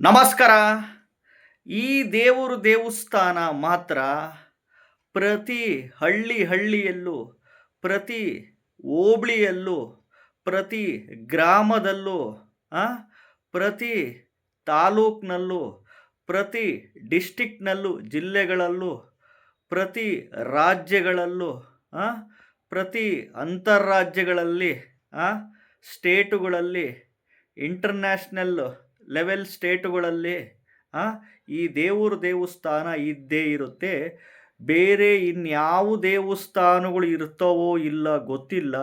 ನಮಸ್ಕಾರ. ಈ ದೇವರು ದೇವಸ್ಥಾನ ಮಾತ್ರ ಪ್ರತಿ ಹಳ್ಳಿ ಹಳ್ಳಿಯಲ್ಲೂ, ಪ್ರತಿ ಹೋಬಳಿಯಲ್ಲೂ, ಪ್ರತಿ ಗ್ರಾಮದಲ್ಲೂ ಪ್ರತಿ ತಾಲೂಕಿನಲ್ಲೂ, ಪ್ರತಿ ಡಿಸ್ಟಿಕ್ನಲ್ಲೂ ಜಿಲ್ಲೆಗಳಲ್ಲೂ, ಪ್ರತಿ ರಾಜ್ಯಗಳಲ್ಲೂ ಪ್ರತಿ ಅಂತಾರಾಜ್ಯಗಳಲ್ಲಿ ಸ್ಟೇಟುಗಳಲ್ಲಿ, ಇಂಟರ್ನ್ಯಾಷನಲ್ ಲೆವೆಲ್ ಸ್ಟೇಟುಗಳಲ್ಲಿ ಈ ದೇವರು ದೇವಸ್ಥಾನ ಇದ್ದೇ ಇರುತ್ತೆ. ಬೇರೆ ಇನ್ಯಾವ ದೇವಸ್ಥಾನಗಳು ಇರ್ತವೋ ಇಲ್ಲ ಗೊತ್ತಿಲ್ಲ.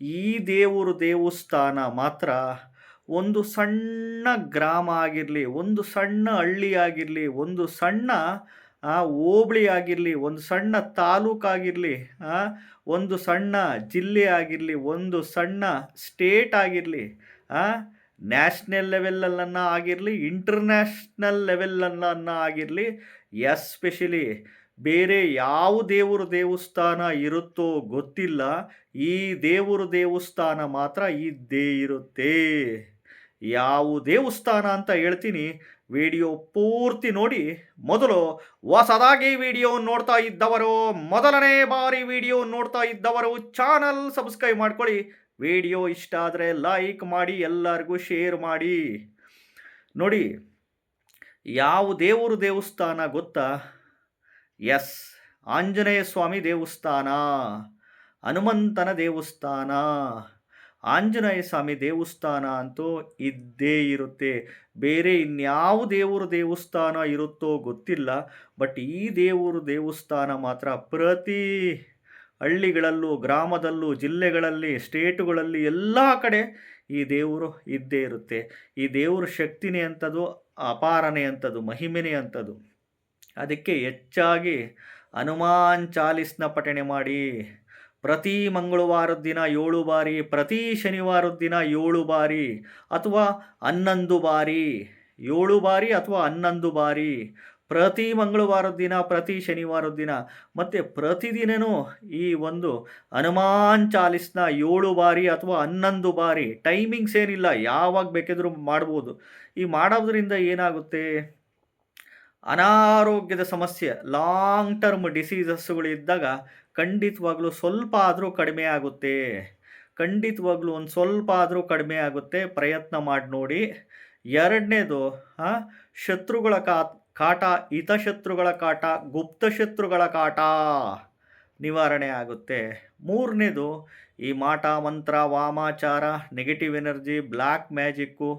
ಈ ದೇವರು ದೇವಸ್ಥಾನ ಮಾತ್ರ ಒಂದು ಸಣ್ಣ ಗ್ರಾಮ ಆಗಿರಲಿ, ಒಂದು ಸಣ್ಣ ಹಳ್ಳಿ ಆಗಿರಲಿ, ಒಂದು ಸಣ್ಣ ಹೋಬಳಿ ಆಗಿರಲಿ, ಒಂದು ಸಣ್ಣ ತಾಲೂಕಾಗಿರಲಿ ಒಂದು ಸಣ್ಣ ಜಿಲ್ಲೆ ಆಗಿರಲಿ, ಒಂದು ಸಣ್ಣ ಸ್ಟೇಟ್ ಆಗಿರಲಿ ನ್ಯಾಷನಲ್ ಲೆವೆಲಲ್ಲನ್ನು ಆಗಿರಲಿ, ಇಂಟರ್ನ್ಯಾಷನಲ್ ಲೆವೆಲನ್ನು ಆಗಿರಲಿ, ಎಸ್ಪೆಷಲಿ ಬೇರೆ ಯಾವ ದೇವರ ದೇವಸ್ಥಾನ ಇರುತ್ತೋ ಗೊತ್ತಿಲ್ಲ, ಈ ದೇವರ ದೇವಸ್ಥಾನ ಮಾತ್ರ ಇದ್ದೇ ಇರುತ್ತೆ. ಯಾವ ದೇವಸ್ಥಾನ ಅಂತ ಹೇಳ್ತೀನಿ, ವಿಡಿಯೋ ಪೂರ್ತಿ ನೋಡಿ. ಮೊದಲು ಹೊಸದಾಗಿ ವಿಡಿಯೋ ನೋಡ್ತಾ ಇದ್ದವರು, ಮೊದಲನೇ ಬಾರಿ ವಿಡಿಯೋ ನೋಡ್ತಾ ಇದ್ದವರು, ಚಾನಲ್ ಸಬ್ಸ್ಕ್ರೈಬ್ ಮಾಡ್ಕೊಳ್ಳಿ. ವಿಡಿಯೋ ಇಷ್ಟ ಆದರೆ ಲೈಕ್ ಮಾಡಿ, ಎಲ್ಲರಿಗೂ ಶೇರ್ ಮಾಡಿ. ನೋಡಿ, ಯಾವ ದೇವರು ದೇವಸ್ಥಾನ ಗೊತ್ತಾ? ಎಸ್ ಆಂಜನೇಯ ಸ್ವಾಮಿ ದೇವಸ್ಥಾನ, ಹನುಮಂತನ ದೇವಸ್ಥಾನ, ಆಂಜನೇಯ ಸ್ವಾಮಿ ದೇವಸ್ಥಾನ ಅಂತೂ ಇದ್ದೇ ಇರುತ್ತೆ. ಬೇರೆ ಇನ್ಯಾವ ದೇವರು ದೇವಸ್ಥಾನ ಇರುತ್ತೋ ಗೊತ್ತಿಲ್ಲ ಬಟ್ ಈ ದೇವರು ದೇವಸ್ಥಾನ ಮಾತ್ರ ಪ್ರತಿ ಹಳ್ಳಿಗಳಲ್ಲೂ, ಗ್ರಾಮದಲ್ಲೂ, ಜಿಲ್ಲೆಗಳಲ್ಲಿ, ಸ್ಟೇಟುಗಳಲ್ಲಿ ಎಲ್ಲ ಕಡೆ ಈ ದೇವರು ಇದ್ದೇ ಇರುತ್ತೆ. ಈ ದೇವ್ರ ಶಕ್ತಿನೇ ಅಂಥದ್ದು, ಅಪಾರನೇ ಅಂಥದ್ದು, ಮಹಿಮೆನೇ ಅಂಥದ್ದು. ಅದಕ್ಕೆ ಹೆಚ್ಚಾಗಿ ಹನುಮಾನ್ ಚಾಲಿಸ್ನ ಪಠಣೆ ಮಾಡಿ, ಪ್ರತಿ ಮಂಗಳವಾರದ ದಿನ ಏಳು ಬಾರಿ, ಪ್ರತಿ ಶನಿವಾರದ ದಿನ ಏಳು ಬಾರಿ, ಅಥವಾ ಹನ್ನೊಂದು ಬಾರಿ, ಏಳು ಬಾರಿ ಅಥವಾ ಹನ್ನೊಂದು ಬಾರಿ ಪ್ರತಿ ಮಂಗಳವಾರದ ದಿನ, ಪ್ರತಿ ಶನಿವಾರದ ದಿನ, ಮತ್ತು ಪ್ರತಿದಿನವೂ ಈ ಒಂದು ಹನುಮಾನ್ ಚಾಲಿಸ್ನ ಏಳು ಬಾರಿ ಅಥವಾ ಹನ್ನೊಂದು ಬಾರಿ ಟೈಮಿಂಗ್ಸ್ ಏನಿಲ್ಲ, ಯಾವಾಗ ಬೇಕಿದ್ರೂ ಮಾಡ್ಬೋದು. ಈ ಮಾಡೋದ್ರಿಂದ ಏನಾಗುತ್ತೆ? ಅನಾರೋಗ್ಯದ ಸಮಸ್ಯೆ ಲಾಂಗ್ ಟರ್ಮ್ ಡಿಸೀಸಸ್ಗಳು ಇದ್ದಾಗ ಖಂಡಿತವಾಗ್ಲೂ ಸ್ವಲ್ಪ ಆದರೂ ಕಡಿಮೆ ಆಗುತ್ತೆ. ಖಂಡಿತವಾಗ್ಲೂ ಒಂದು ಸ್ವಲ್ಪ ಆದರೂ ಕಡಿಮೆ ಆಗುತ್ತೆ. ಪ್ರಯತ್ನ ಮಾಡಿ ನೋಡಿ. ಎರಡನೇದು ಶತ್ರುಗಳ ಕಾ ಕಾಟ ಹಿತಶತ್ರುಗಳ ಕಾಟ ಗುಪ್ತ ಶತ್ರುಗಳ ಕಾಟ ನಿವಾರಣೆ ಆಗುತ್ತೆ. ಮೂರನೇದು, ಈ ಮಾಟ, ಮಂತ್ರ, ವಾಮಾಚಾರ ನೆಗೆಟಿವ್ ಎನರ್ಜಿ ಬ್ಲ್ಯಾಕ್ ಮ್ಯಾಜಿಕ್ಕು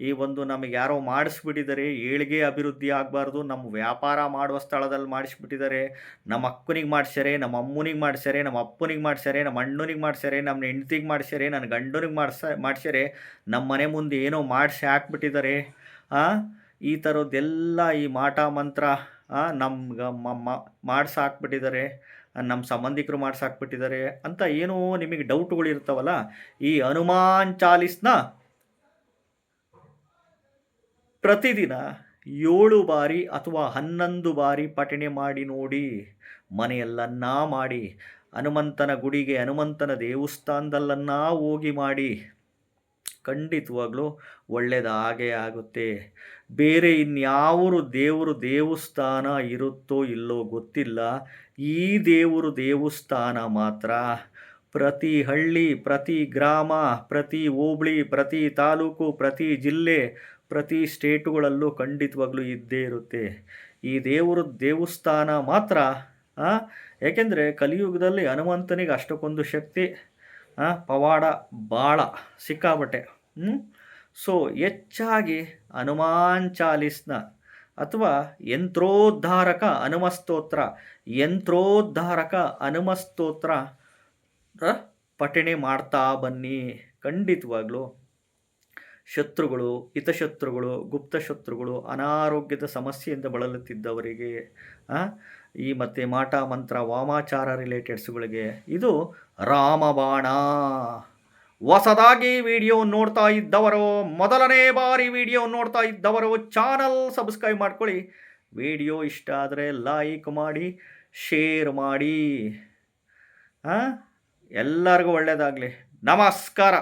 ಈ ಒಂದು ನಮಗೆ ಯಾರೋ ಮಾಡಿಸ್ಬಿಟ್ಟಿದ್ದಾರೆ, ಏಳಿಗೆ ಅಭಿವೃದ್ಧಿ ಆಗಬಾರ್ದು, ನಮ್ಮ ವ್ಯಾಪಾರ ಮಾಡುವ ಸ್ಥಳದಲ್ಲಿ ಮಾಡಿಸ್ಬಿಟ್ಟಿದ್ದಾರೆ, ನಮ್ಮ ಅಕ್ಕನಿಗೆ ಮಾಡ್ಸ್ಯಾರೆ, ನಮ್ಮ ಅಮ್ಮನಿಗೆ ಮಾಡ್ಸ್ಯಾರೆ, ನಮ್ಮ ಅಪ್ಪನಿಗೆ ಮಾಡ್ಸ್ಯಾರೆ, ನಮ್ಮ ಅಣ್ಣನಿಗೆ ಮಾಡ್ಸ್ಯಾರೆ, ನಮ್ಮ ಹೆಂಡ್ತಿಗೆ ಮಾಡ್ಸ್ಯಾರೆ, ನನ್ನ ಗಂಡನಿಗೆ ಮಾಡ್ಸ ಮಾಡ್ಸ್ಯಾರೆ, ನಮ್ಮ ಮನೆ ಮುಂದೆ ಏನೋ ಮಾಡಿಸಿ ಹಾಕ್ಬಿಟ್ಟಿದ್ದಾರೆ ಈ ಥರದ್ದೆಲ್ಲ ಈ ಮಾಟ ಮಂತ್ರ ನಮ್ಗೆ ಮಾಡ್ಸಾಕ್ಬಿಟ್ಟಿದ್ದಾರೆ ನಮ್ಮ ಸಂಬಂಧಿಕರು ಮಾಡ್ಸಾಕ್ಬಿಟ್ಟಿದ್ದಾರೆ ಅಂತ ಏನೋ ನಿಮಗೆ ಡೌಟ್ಗಳು ಇರ್ತಾವಲ್ಲ, ಈ ಹನುಮಾನ್ ಚಾಲಿಸ್ನ ಪ್ರತಿದಿನ ಏಳು ಬಾರಿ ಅಥವಾ ಹನ್ನೊಂದು ಬಾರಿ ಪಠಣೆ ಮಾಡಿ ನೋಡಿ, ಮನೆಯಲ್ಲನ್ನ ಮಾಡಿ, ಹನುಮಂತನ ಗುಡಿಗೆ, ಹನುಮಂತನ ದೇವಸ್ಥಾನದಲ್ಲನ್ನ ಹೋಗಿ ಮಾಡಿ ಖಂಡಿತವಾಗ್ಲೂ ಒಳ್ಳೆಯದಾಗೇ ಆಗುತ್ತೆ. ಬೇರೆ ಇನ್ಯಾವರು ದೇವರು ದೇವಸ್ಥಾನ ಇರುತ್ತೋ ಇಲ್ಲೋ ಗೊತ್ತಿಲ್ಲ. ಈ ದೇವರು ದೇವಸ್ಥಾನ ಮಾತ್ರ. ಪ್ರತಿ ಹಳ್ಳಿ, ಪ್ರತಿ ಗ್ರಾಮ, ಪ್ರತಿ ಹೋಬಳಿ, ಪ್ರತಿ ತಾಲೂಕು, ಪ್ರತಿ ಜಿಲ್ಲೆ, ಪ್ರತಿ ಸ್ಟೇಟುಗಳಲ್ಲೂ ಖಂಡಿತವಾಗ್ಲೂ ಇದ್ದೇ ಇರುತ್ತೆ. ಈ ದೇವರು ದೇವಸ್ಥಾನ ಮಾತ್ರ ಏಕೆಂದರೆ ಕಲಿಯುಗದಲ್ಲಿ ಹನುಮಂತನಿಗೆ ಅಷ್ಟಕ್ಕೊಂದು ಶಕ್ತಿ ಪವಾಡ ಭಾಳ ಸಿಕ್ಕಾಬಟ್ಟೆ ಸೊ, ಹೆಚ್ಚಾಗಿ ಹನುಮಾನ್ ಚಾಲಿಸ್ನ ಅಥವಾ ಯಂತ್ರೋದ್ಧಾರಕ ಹನುಮಸ್ತೋತ್ರ ಯಂತ್ರೋದ್ಧಾರಕ ಹನುಮಸ್ತೋತ್ರ ಪಠಣೆ ಮಾಡ್ತಾ ಬನ್ನಿ. ಖಂಡಿತವಾಗ್ಲೂ ಶತ್ರುಗಳು, ಹಿತಶತ್ರುಗಳು ಗುಪ್ತ ಶತ್ರುಗಳು ಅನಾರೋಗ್ಯದ ಸಮಸ್ಯೆಯಿಂದ ಬಳಲುತ್ತಿದ್ದವರಿಗೆ ಈ ಮತ್ತು ಮಾಟ ಮಂತ್ರ ವಾಮಾಚಾರ ರಿಲೇಟೆಡ್ಸ್ಗಳಿಗೆ, ಇದು ರಾಮಬಾಣ. ಹೊಸದಾಗಿ ವಿಡಿಯೋ ನೋಡ್ತಾ ಇದ್ದವರು, ಮೊದಲನೇ ಬಾರಿ ವಿಡಿಯೋ ನೋಡ್ತಾ ಇದ್ದವರು ಚಾನಲ್ ಸಬ್ಸ್ಕ್ರೈಬ್ ಮಾಡ್ಕೊಳ್ಳಿ. ವಿಡಿಯೋ ಇಷ್ಟ ಆದರೆ ಲೈಕ್ ಮಾಡಿ ಶೇರ್ ಮಾಡಿ. ಹಾಂ ಎಲ್ಲರಿಗೂ ಒಳ್ಳೆಯದಾಗಲಿ ನಮಸ್ಕಾರ.